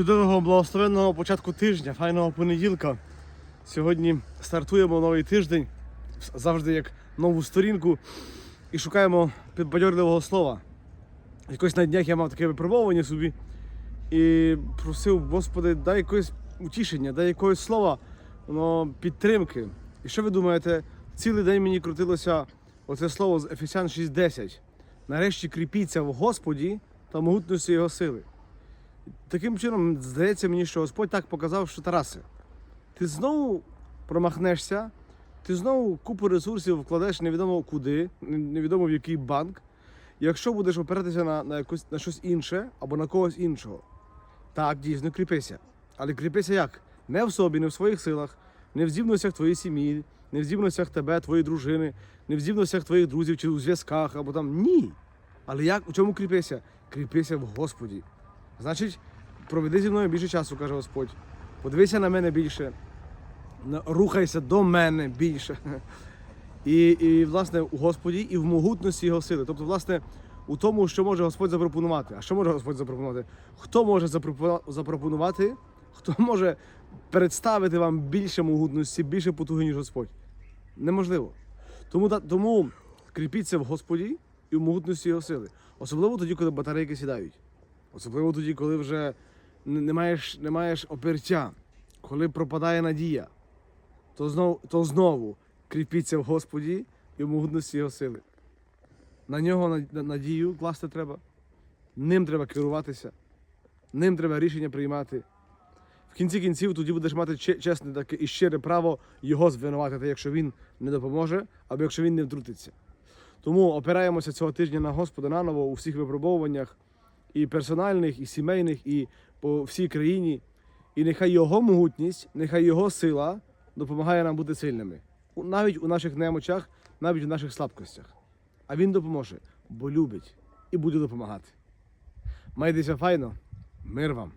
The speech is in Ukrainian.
Чудового благословенного початку тижня, файного понеділка. Сьогодні стартуємо новий тиждень, завжди як нову сторінку, і шукаємо підбадьорливого слова. Якось на днях я мав таке випробовування собі і просив, Господи, дай якесь утішення, дай якогось слова, воно підтримки. І що ви думаєте, цілий день мені крутилося оце слово з Ефесян 6.10. Нарешті кріпіться в Господі та могутності Його сили. Таким чином, здається мені, що Господь так показав, що Тарасе, ти знову промахнешся, ти знову купу ресурсів вкладеш невідомо куди, невідомо в який банк, якщо будеш опиратися на, на, якось, на щось інше або на когось іншого. Так, дійсно, кріпися. Але кріпися як? Не в собі, не в своїх силах, не в здібностях твоєї сім'ї, не в здібностях тебе, твоєї дружини, не в здібностях твоїх друзів чи у зв'язках, або там ні. Але як у чому кріпися? Кріпися в Господі. Значить, проведи зі мною більше часу, каже Господь. Подивися на мене більше, рухайся до мене більше. І, і, власне, у Господі і в могутності його сили. Тобто, власне, у тому, що може Господь запропонувати. А що може Господь запропонувати? Хто може запропонувати, хто може представити вам більше могутності, більше потуги, ніж Господь? Неможливо. Тому, тому кріпіться в Господі і в могутності його сили. Особливо тоді, коли батарейки сідають. Особливо тоді, коли вже не маєш, не маєш опертя, коли пропадає надія, то знову, то знову кріпіться в Господі і в могутності його сили. На нього на- на- надію класти треба, ним треба керуватися, ним треба рішення приймати. В кінці кінців тоді будеш мати чесне таке і щире право його звинуватити, якщо він не допоможе, або якщо він не втрутиться. Тому опираємося цього тижня на Господа наново у всіх випробовуваннях, і персональних, і сімейних, і по всій країні. І нехай його могутність, нехай його сила допомагає нам бути сильними. Навіть у наших немочах, навіть у наших слабкостях. А він допоможе, бо любить і буде допомагати. Майтеся файно, мир вам!